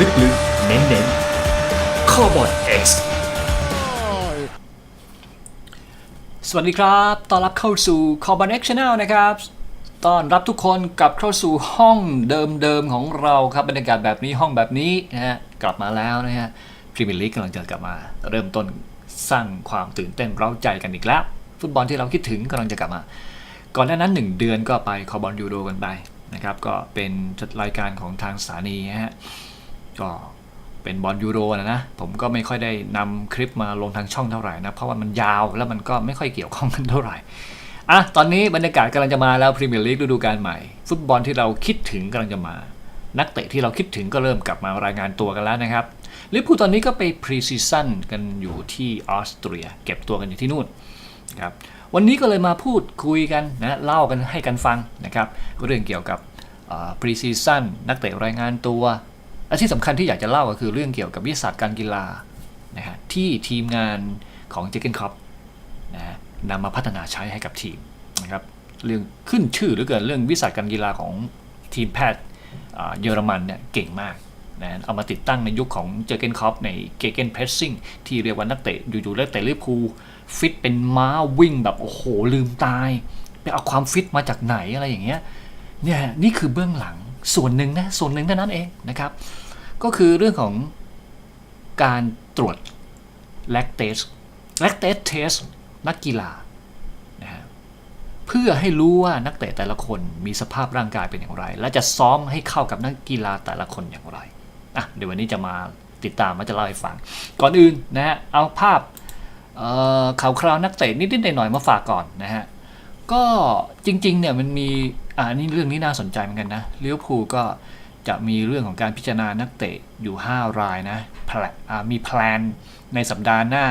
ลึกๆ เน้นๆข้อบอด X สวัสดีครับ ต้อนรับเข้าสู่ c o r b a n X Channel นะครับ ต้อนรับทุกคนกลับเข้าสู่ห้องเดิมๆของเราครับบรรยากาศแบบนี้ห้องแบบนี้นะฮะ กลับมาแล้วนะฮะพรีเมียร์ลีกกำลังจะกลับมา เริ่มต้นสร้างความตื่นเต้นเร้าใจกันอีกแล้ว ฟุตบอลที่เราคิดถึงกำลังจะกลับมา ก่อนหน้านั้น 1 เดือนก็ไปคอบอลยูโรกันไปนะครับ ก็เป็นรายการของทางสถานีนะฮะ ก็เป็นบอลยูโรนะนะ ผมก็ไม่ค่อยได้นำคลิปมาลงทางช่องเท่าไหร่นะ เพราะว่ามันยาวแล้วมันก็ไม่ค่อยเกี่ยวข้องกันเท่าไหร่อะตอนนี้บรรยากาศกำลังจะมาแล้วพรีเมียร์ลีกฤดูกาลใหม่ ฟุตบอลที่เราคิดถึงกำลังจะมา นักเตะที่เราคิดถึงก็เริ่มกลับมารายงานตัวกันแล้วนะครับลิเวอร์พูลตอนนี้ก็ไปพรีซีซั่นกันอยู่ที่ออสเตรีย เก็บตัวกันอยู่ที่นู่นครับวันนี้ก็เลยมาพูดคุยกันนะเล่ากันให้กันฟังนะครับเรื่องเกี่ยวกับพรีซีซั่นนักเตะรายงานตัว และที่สำคัญที่อยากจะเล่าก็คือเรื่องเกี่ยวกับวิทยาศาสตร์การกีฬานะฮะที่ทีมงานของเจเกนคอปนะฮะนำมาพัฒนาใช้ให้กับทีมนะครับเรื่องขึ้นชื่อหลือเกินเรื่องวิทยาศาสตร์การกีฬาของทีมแพทย์เยอรมันเนี่ยเก่งมากนะเอามาติดตั้งในยุคของเจอเกนคอปในเกเกนเพรสซิ่งที่เรียกว่านักเตะอยู่ๆแล้วเตะลิเวอร์พูลฟิตเป็นม้าวิ่งแบบโอ้โหลืมตาย ไปเอาความฟิตมาจากไหนอะไรอย่างเงี้ยเนี่ยนี่คือเบื้องหลัง ส่วนหนึ่งนะส่วนหนึ่งเท่านั้นเองนะครับ ก็คือเรื่องของการตรวจแลคเตสแลคเตสเทสนักกีฬานะฮะเพื่อให้รู้ว่านักเตะแต่ละคนมีสภาพร่างกายเป็นอย่างไร และจะซ้อมให้เข้ากับนักกีฬาแต่ละคนอย่างไรอะเดี๋ยววันนี้จะมาติดตามมาจะเล่าให้ฟัง ก่อนอื่นนะฮะเอาภาพเข่าวคราวนักเตะนิดๆหน่อยๆมาฝากก่อนนะฮะก็จริงๆเนี่ยมันมี อ่านี่เรื่องนี้น่าสนใจเหมือนกันนะเลิเวอร์พูก็จะมีเรื่องของการพิจารณานักเตะอยู่ 5 รายนะแพลมีแพลนในสัปดาห์หน้า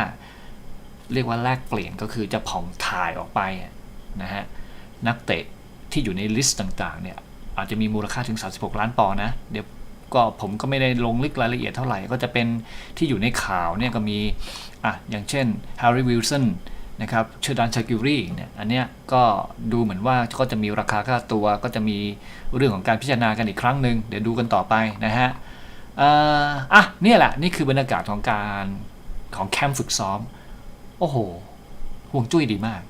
เรียกว่าแลกเปลี่ยนก็คือจะผ่องถ่ายออกไปนะฮะนักเตะที่อยู่ในลิสต์ต่างๆเนี่ยอาจจะมีมูลค่าถึง 36 ล้านปอนด์นะเดี๋ยวก็ผมก็ไม่ได้ลงลึกรายละเอียดเท่าไหร่ ก็จะเป็นที่อยู่ในข่าวเนี่ยก็มีอะอย่างเช่น Harry Wilson น นะครับเชอร์ดานชากิรีเนี่ยอันเนี้ยก็ดูเหมือนว่าก็จะมีราคาค่าตัว ก็จะมีเรื่องของการพิจารณากันอีกครั้งหนึ่งเดี๋ยวดูกันต่อไปนะฮะอะเนี่ยแหละนี่คือบรรยากาศของการของแคมป์ฝึกซ้อม โอ้โหห่วงจุ้ยดีมาก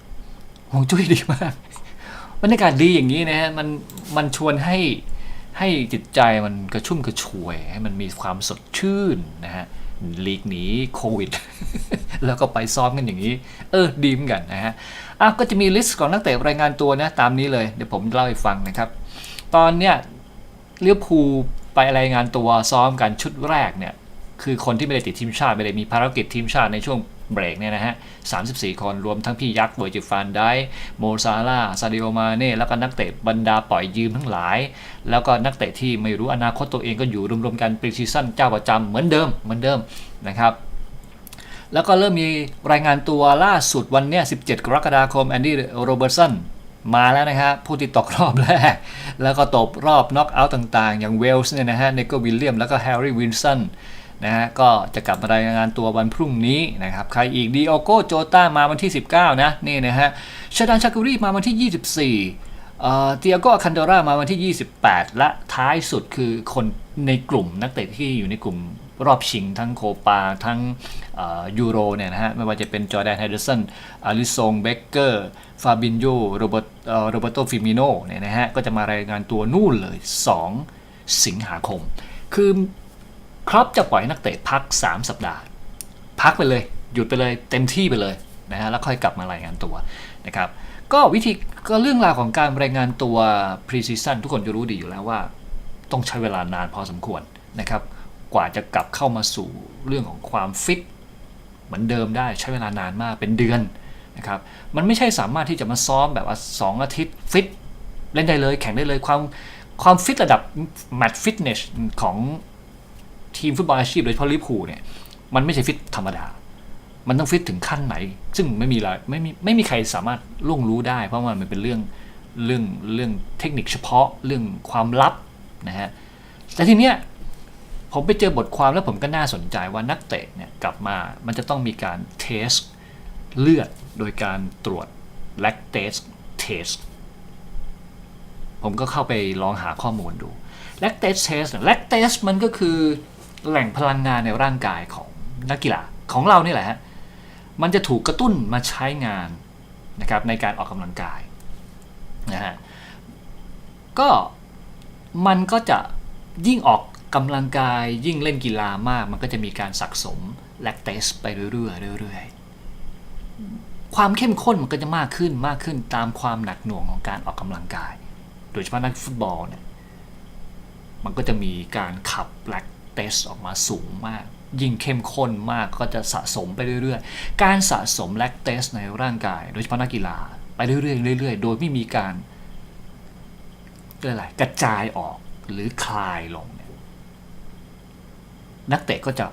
ห่วงจุ้ยดีมากบรรยากาศดีอย่างนี้นะฮะมันมันชวนให้ให้จิตใจมันกระชุ่มกระชวย ให้มันมีความสดชื่นนะฮะ ลีกหนีโควิด แล้วก็ไปซ้อมกันอย่างนี้ เออดีมกันนะฮะอะก็จะมีลิสต์ของนักเตะรายงานตัวนะตามนี้เลย เดี๋ยวผมเล่าให้ฟังนะครับ ตอนเนี้ยเลี้ยวภูไปรายงานตัวซ้อมกันชุดแรกเนี่ยคือคนที่ไม่ได้ติดทีมชาติไม่ได้มีภารกิจทีมชาติในช่วง เบรกเนี่ยนะฮะ 34 คนรวมทั้งพี่ยักษ์เวอร์จิฟานได้โมซาลาซาดิโอมาเน่ แล้วก็นักเตะบรรดาปล่อยยืมทั้งหลาย แล้วก็นักเตะที่ไม่รู้อนาคตตัวเองก็อยู่รวมๆกันปรีซีซั่นเจ้าประจำเหมือนเดิมเหมือนเดิมนะครับแล้วก็เริ่มมีรายงานตัวล่าสุดวันเนี้ย17 กรกฎาคมแอนดี้โรเบิร์ตสันมาแล้วนะครับผู้ที่ตกรอบแรก แล้วก็ตกรอบน็อกเอาท์ต่างๆ อย่างเวลส์เนี่ยนะฮะเนโกวิลเลียมแล้วก็แฮร์รี่วินสัน นะฮะก็จะกลับมารายงานตัววันพรุ่งนี้นะครับใครอีกดีโอโกโจต้ามาวันที่ 19 นะนี่นะฮะชาดานชากุรีมาวันที่ 24เอ่อเตียโกคันโดรามาวันที่ 28 และท้ายสุดคือคนในกลุ่มนักเตะที่อยู่ในกลุ่มรอบชิงทั้งโคปาทั้งยูโรเนี่ยนะฮะ ไม่ว่าจะเป็นจอร์แดนไฮเดอร์สันอาริซงเบเกอร์ ฟาบินโยโรเบร์ตโรเบโตฟิมิโนเนี่ยนะฮะ ก็จะมารายงานตัวนู่นเลย 2 สิงหาคม คือ ครอปจะปล่อยนักเตะพัก 3 สัปดาห์ พักไปเลย หยุดไปเลย เต็มที่ไปเลยนะฮะแล้วค่อยกลับมารายงานตัวนะครับก็วิธีก็เรื่องราวของการรายงานตัว pre-season ทุกคนจะรู้ดีอยู่แล้วว่า ต้องใช้เวลานานพอสมควรนะครับ กว่าจะกลับเข้ามาสู่เรื่องของความฟิตเหมือนเดิมได้ใช้เวลานานมากเป็นเดือนนะครับมันไม่ใช่สามารถที่จะมาซ้อมแบบว่าสองอาทิตย์ฟิตเล่นได้เลยแข่งได้เลยความความฟิตระดับแมตช์ฟิตเนสของ ทีมฟุตบอลอาชีพโดยเฉพาะลิเวอร์พูลเนี่ยมันไม่ใช่ฟิตธรรมดา มันต้องฟิตถึงขั้นไหน ซึ่งไม่มีไรไม่มีไม่มีใครสามารถล่วงรู้ได้ เพราะว่ามันเป็นเรื่องเรื่องเรื่องเทคนิคเฉพาะเรื่องความลับนะฮะแต่ทีเนี้ยผมไปเจอบทความแล้วผมก็น่าสนใจว่านักเตะเนี่ยกลับมามันจะต้องมีการเทสเลือดโดยการตรวจ lactase test ผมก็เข้าไปลองหาข้อมูลดู lactase test lactase มันก็คือ แหล่งพลังงานในร่างกายของนักกีฬาของเรานี่แหละฮะมันจะถูกกระตุ้นมาใช้งานนะครับในการออกกำลังกายนะฮะก็มันก็จะยิ่งออกกำลังกายยิ่งเล่นกีฬามาก มันก็จะมีการสะสมแลคเตสไปเรื่อยๆเรื่อยๆความเข้มข้นมันก็จะมากขึ้นมากขึ้นตามความหนักหน่วงของการออกกำลังกาย โดยเฉพาะนักฟุตบอลเนี่ยมันก็จะมีการขับแลค เตสออกมาสูงมาก ยิ่งเข้มข้นมากก็จะสะสมไปเรื่อยๆ การสะสมแลคเตสในร่างกาย โดยเฉพาะนักกีฬาไปเรื่อยๆเรื่อยๆ โดยไม่มีการเรียกอะไรกระจายออกหรือคลายลงเนี่ยนักเตะก็จะ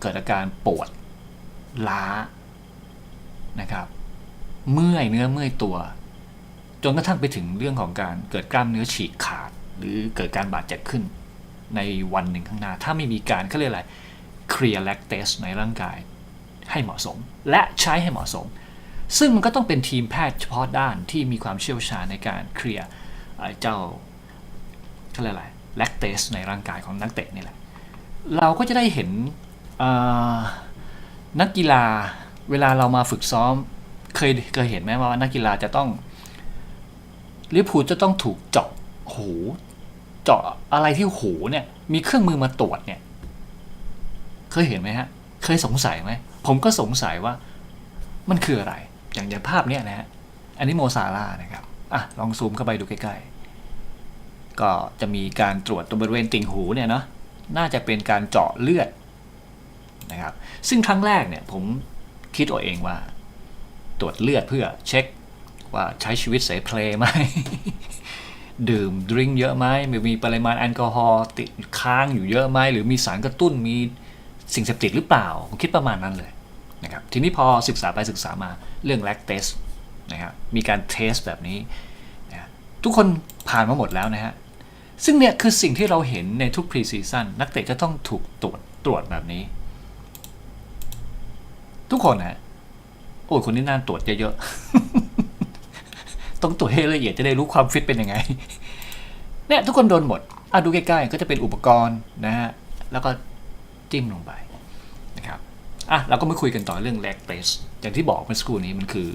เกิดอาการปวดล้านะครับ เมื่อยเนื้อเมื่อยตัว จนกระทั่งไปถึงเรื่องของการเกิดกล้ามเนื้อฉีกขาด หรือเกิดการบาดเจ็บขึ้น ในวันหนึ่งข้างหน้า ถ้าไม่มีการเขาเรียกอะไรเคลียร์แลคเตสในร่างกายให้เหมาะสม และใช้ให้เหมาะสม ซึ่งมันก็ต้องเป็นทีมแพทย์เฉพาะด้านที่มีความเชี่ยวชาญในการเคลียร์เจ้าเขาเรียกอะไรแลคเตสในร่างกายของนักเตะนี่แหละ เราก็จะได้เห็นนักกีฬาเวลาเรามาฝึกซ้อมเคยเคยเห็นไหมว่านักกีฬาจะต้องลิพูจะต้องถูกเจาะหู เจาะอะไรที่หูเนี่ย มีเครื่องมือมาตรวจเนี่ย เคยเห็นไหมฮะ เคยสงสัยไหม ผมก็สงสัยว่า มันคืออะไร อย่างอย่างภาพเนี้ยนะฮะ อันนี้โมซาร่านะครับ อะ ลองซูมเข้าไปดูใกล้ๆ ก็จะมีการตรวจตรงบริเวณติ่งหูเนี่ยเนาะ น่าจะเป็นการเจาะเลือดนะครับ ซึ่งครั้งแรกเนี่ย ผมคิดเอาเองว่า ตรวจเลือดเพื่อเช็คว่าใช้ชีวิตเสเพลไหม ดื่มดริงเยอะไหมมีปริมาณแอลกอฮอล์ติดค้างอยู่เยอะไหมหรือมีสารกระตุ้นมีสิ่งเสพติดหรือเปล่าผมคิดประมาณนั้นเลยนะครับทีนี้พอศึกษาไปศึกษามาเรื่องแลคเตสนะครับมีการเทสแบบนี้นะทุกคนผ่านมาหมดแล้วนะฮะซึ่งเนี่ยคือสิ่งที่เราเห็นในทุกพรีซีซั่นนักเตะจะต้องถูกตรวจตรวจแบบนี้ ทุกคนนะโอ้คนนี้น่าตรวจเยอะๆ ต้องตรวจให้ละเอียดจะได้รู้ความฟิตเป็นยังไงเนี่ยทุกคนโดนหมดอะดูใกล้ๆก็จะเป็นอุปกรณ์นะฮะแล้วก็จิ้มลงไปนะครับอะเราก็มาคุยกันต่อเรื่องแลคเตสอย่างที่บอกเมื่อสักครู่นี้มันคือ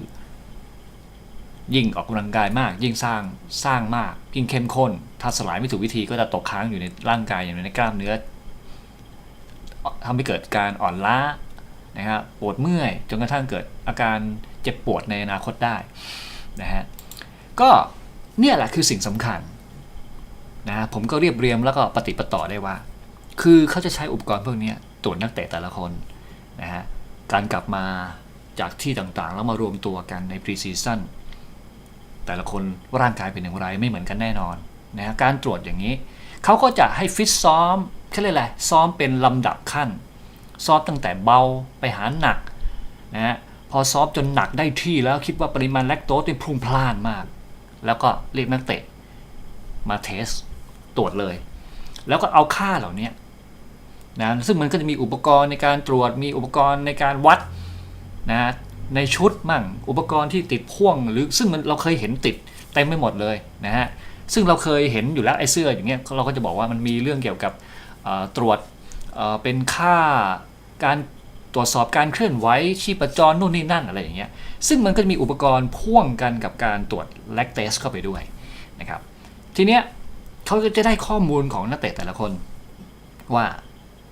ยิ่งออกกำลังกายมาก ยิ่งสร้างสร้างมาก ยิ่งเข้มข้น ถ้าสลายไม่ถูกวิธีก็จะตกค้างอยู่ในร่างกายอย่างในกล้ามเนื้อทำให้เกิดการอ่อนล้านะครับปวดเมื่อยจนกระทั่งเกิดอาการเจ็บปวดในอนาคตได้นะฮะ ก็เนี่ยแหละคือสิ่งสำคัญนะผมก็เรียบเรียงแล้วก็ปฏิปต่อได้ว่า คือเขาจะใช้อุปกรณ์พวกนี้ตรวจนักเตะแต่ละคนนะฮะการกลับมาจากที่ต่างๆ แล้วมารวมตัวกันในพรีซีซั่นแต่ละคนร่างกายเป็นอย่างไรไม่เหมือนกันแน่นอนนะฮะการตรวจอย่างนี้เขาก็จะให้ฟิตซ้อมเขาเรียกอะไรซ้อมเป็นลำดับขั้น ซ้อมตั้งแต่เบาไปหาหนักนะฮะพอซ้อมจนหนักได้ที่แล้วคิดว่าปริมาณแลคโตสเนี่ยพุ่งพล่านมาก แล้วก็เรียกนักเตะมาเทสตรวจเลย แล้วก็เอาค่าเหล่านี้นะซึ่งมันก็จะมีอุปกรณ์ในการตรวจมีอุปกรณ์ในการวัดนะในชุดมั่งอุปกรณ์ที่ติดพ่วง หรือซึ่งมันเราเคยเห็นติดเต็มไปหมดเลยนะฮะซึ่งเราเคยเห็นอยู่แล้วไอ้เสื้ออย่างเงี้ยเราก็จะบอกว่ามันมีเรื่องเกี่ยวกับตรวจเป็นค่าการ ตรวจสอบการเคลื่อนไหวชีพจรนู่นนี่นั่นอะไรอย่างเงี้ยซึ่งมันก็จะมีอุปกรณ์พ่วงกันกับการตรวจแลคเตสเข้าไปด้วยนะครับทีเนี้ยเขาก็จะได้ข้อมูลของนักเตะแต่ละคน ว่า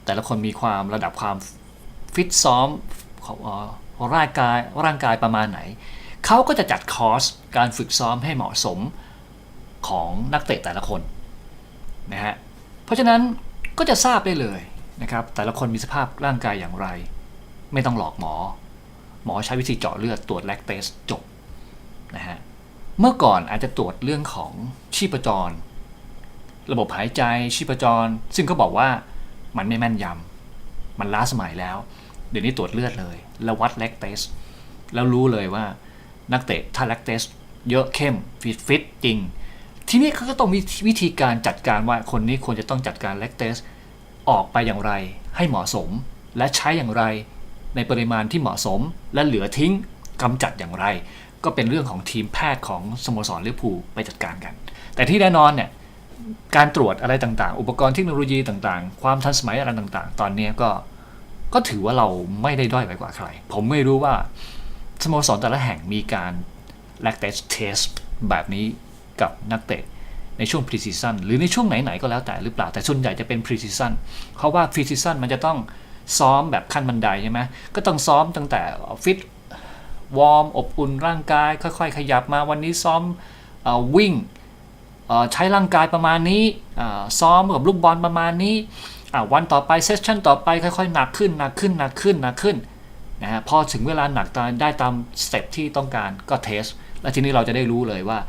แต่ละคนมีความระดับความฟิตซ้อมของร่างกายร่างกายประมาณไหน เขาก็จะจัดคอร์สการฝึกซ้อมให้เหมาะสมของนักเตะแต่ละคนนะฮะเพราะฉะนั้นก็จะทราบได้เลยนะครับแต่ละคนมีสภาพร่างกายอย่างไร ไม่ต้องหลอกหมอ หมอใช้วิธีเจาะเลือดตรวจแลคเตสจบนะฮะเมื่อก่อนอาจจะตรวจเรื่องของชีพจร ระบบหายใจชีพจร ซึ่งก็บอกว่ามันไม่แม่นยำมันล้าสมัยแล้ว เดี๋ยวนี้ตรวจเลือดเลย แล้ววัดแลคเตสแล้วรู้เลยว่านักเตะถ้าแลคเตสเยอะเข้มฟิตฟิตจริง ทีนี้เขาก็ต้องมีวิธีการจัดการว่าคนนี้ควรจะต้องจัดการแลคเตสออกไปอย่างไรให้เหมาะสม และใช้อย่างไร ในปริมาณที่เหมาะสม และเหลือทิ้งกำจัดอย่างไร ก็เป็นเรื่องของทีมแพทย์ของสโมสรลิเวอร์พูลไปจัดการกัน แต่ที่แน่นอนเนี่ยการตรวจอะไรต่างๆ อุปกรณ์เทคโนโลยีต่างๆ ความทันสมัยอะไรต่างๆ ตอนนี้ก็ก็ถือว่าเราไม่ได้ด้อยไปกว่าใคร ผมไม่รู้ว่าสโมสรแต่ละแห่งมีการ lactate test แบบนี้กับนักเตะในช่วง pre-season หรือในช่วงไหน ๆ ก็แล้วแต่หรือเปล่า แต่ส่วนใหญ่จะเป็น pre-season เพราะว่า pre-season มันจะต้อง ซ้อมแบบขั้นบันไดใช่ไหมก็ต้องซ้อมตั้งแต่ฟิตวอร์มอบอุ่นร่างกาย ค่อยๆ ขยับมาวันนี้ซ้อมอวิ่งใช้ร่างกายประมาณนี้ซ้อมกับลูกบอลประมาณนี้วันต่อไปเซสชั่นต่อไปค่อยๆหนักขึ้นหนักขึ้นหนักขึ้นหนักขึ้นนะฮะพอถึงเวลาหนักตามได้ตามสเต็ปที่ต้องการก็เทส และทีนี้เราจะได้รู้เลยว่า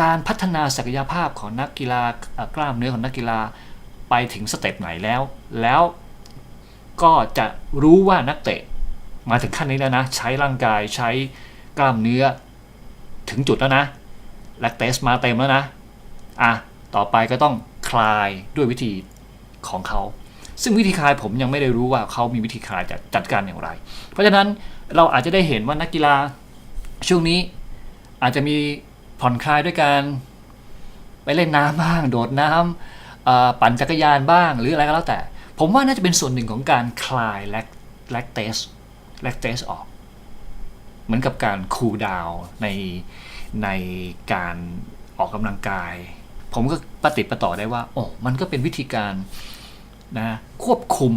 การพัฒนาศักยภาพของนักกีฬากล้ามเนื้อของนักกีฬาไปถึงสเต็ปไหนแล้ว แล้ว ก็จะรู้ว่านักเตะมาถึงขั้นนี้แล้วนะ ใช้ร่างกายใช้กล้ามเนื้อ ถึงจุดแล้วนะแลคเตสมาเต็มแล้วนะอะต่อไปก็ต้องคลายด้วยวิธีของเขา ซึ่งวิธีคลายผมยังไม่ได้รู้ว่าเขามีวิธีคลายจะจัดการอย่างไร เพราะฉะนั้นเราอาจจะได้เห็นว่านักกีฬาช่วงนี้อาจจะมีผ่อนคลายด้วยการไปเล่นน้ำบ้าง โดดน้ำปั่นจักรยานบ้างหรืออะไรก็แล้วแต่ ผมว่าน่าจะเป็นส่วนหนึ่งของการคลายแลคแลคเตสแลคเตสออก เหมือนกับการคูลดาวน์ในในการออกกำลังกาย ผมก็ปฏิประต่อได้ว่าโอ้มันก็เป็นวิธีการนะควบคุม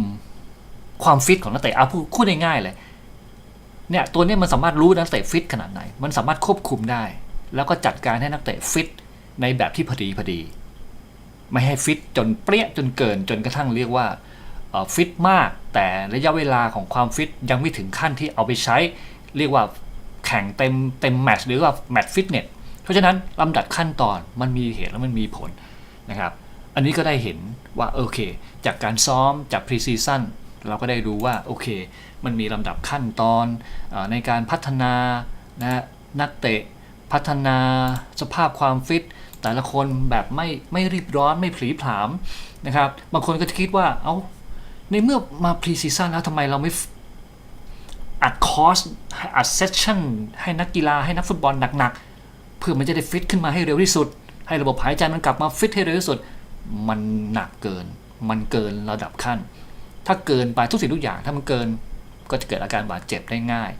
ความฟิตของนักเตะเอาพูดง่ายๆเลยเนี่ยตัวนี้มันสามารถรู้นักเตะฟิตขนาดไหน มันสามารถควบคุมได้ แล้วก็จัดการให้นักเตะฟิตในแบบที่พอดีพอดี ไม่ให้ฟิตจนเปรี้ยจนเกินจนกระทั่งเรียกว่า ฟิตมาก แต่ระยะเวลาของความฟิตยังไม่ถึงขั้นที่เอาไปใช้ เรียกว่าแข่งเต็มเต็มแมตช์หรือว่าแมตช์ฟิตเนสเพราะฉะนั้นลำดับขั้นตอนมันมีเหตุและมันมีผลนะครับอันนี้ก็ได้เห็นว่าโอเค จากการซ้อมจากพรีซีซั่นเราก็ได้รู้ว่าโอเค มันมีลำดับขั้นตอนออในการพัฒนานะนักเตะพัฒนาสภาพความฟิต แต่ละคนแบบไม่ไม่รีบร้อนไม่ผลีผลามนะครับ บางคนก็จะคิดว่าเอา้า ในเมื่อมาพรีซีซั่นแล้วทำไมเราไม่อัดคอร์สอัดเซสชั่นให้นักกีฬาให้นักฟุตบอลหนักๆ เพื่อมันจะได้ฟิตขึ้นมาให้เร็วที่สุด ให้ระบบหายใจมันกลับมาฟิตให้เร็วที่สุด มันหนักเกิน มันเกินระดับขั้น ถ้าเกินไปทุกสิ่งทุกอย่างถ้ามันเกินก็จะเกิดอาการบาดเจ็บได้ง่าย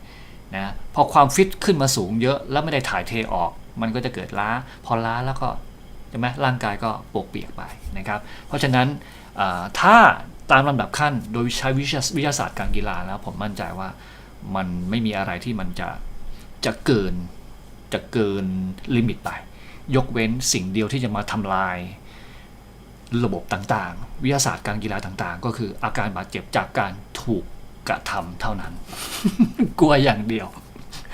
นะพอความฟิตขึ้นมาสูงเยอะแล้วไม่ได้ถ่ายเทออก มันก็จะเกิดล้า พอล้าแล้วก็ใช่ไหมร่างกายก็ปวกเปียกไปนะครับ เพราะฉะนั้นถ้า ตามลำดับขั้นโดยใช้วิทยาวิทยาศาสตร์การกีฬาแล้วผมมั่นใจว่ามันไม่มีอะไรที่มันจะจะเกินจะเกินลิมิตไป ยกเว้นสิ่งเดียวที่จะมาทำลายระบบต่างๆ วิทยาศาสตร์การกีฬาต่างๆ ก็คืออาการบาดเจ็บจากการถูกกระทำเท่านั้น กลัวอย่างเดียว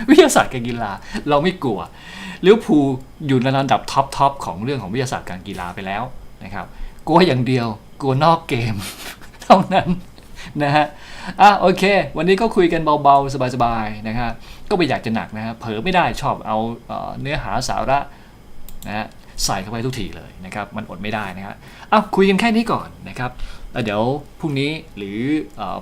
วิทยาศาสตร์การกีฬาเราไม่กลัวลิเวอร์พูลอยู่ในระดับท็อปทอปของเรื่องของวิทยาศาสตร์การกีฬาไปแล้วนะครับ กลัวอย่างเดียว กลัวนอกเกม เท่านั้นนะฮะอะโอเค วันนี้ก็คุยกันเบาๆ สบายๆนะครับก็ไม่อยากจะหนักนะฮะเผลอไม่ได้ชอบเอาเนื้อหาสาระนะฮะใส่เข้าไปทุกทีเลยนะครับมันอดไม่ได้นะครับอะคุยกันแค่นี้ก่อนนะครับแล้วเดี๋ยวพรุ่งนี้หรือ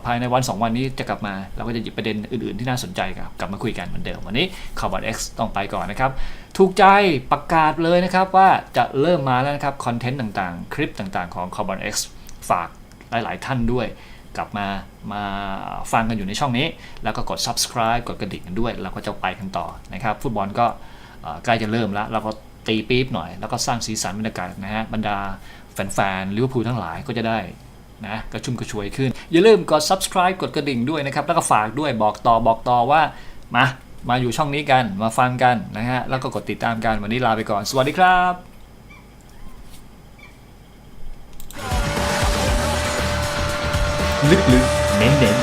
ภายในวัน 2 วันนี้จะกลับมาเราก็จะหยิบประเด็นอื่นๆที่น่าสนใจครับกลับมาคุยกันเหมือนเดิมวันนี้ข่าวบอด X ต้องไปก่อนนะครับ ถูกใจประกาศเลยนะครับว่าจะเริ่มมาแล้วนะครับคอนเทนต์ต่างๆ คลิปต่างๆของ Carbon X ฝาก หลาย ๆ ท่านด้วย กลับมามาฟังกันอยู่ในช่องนี้ แล้วก็กด subscribe กดกระดิ่งกันด้วย แล้วก็จะไปกันต่อนะครับ ฟุตบอลก็ใกล้จะเริ่มแล้วเราก็ตีปี๊บหน่อย แล้วก็สร้างสีสันบรรยากาศนะฮะบรรดาแฟนๆลิเวอร์พูลทั้งหลายก็จะได้นะกระชุ่มกระชวยขึ้น อย่าลืมกด subscribe กดกระดิ่งด้วยนะครับ แล้วก็ฝากด้วยบอกต่อบอกต่อว่ามามาอยู่ช่องนี้กันมาฟังกันนะฮะแล้วก็กดติดตามกันวันนี้ลาไปก่อน สวัสดีครับ ลึกๆเน้น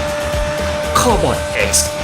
ๆคอบอดเอ็กซ์